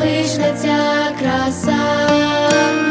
лишне ця краса.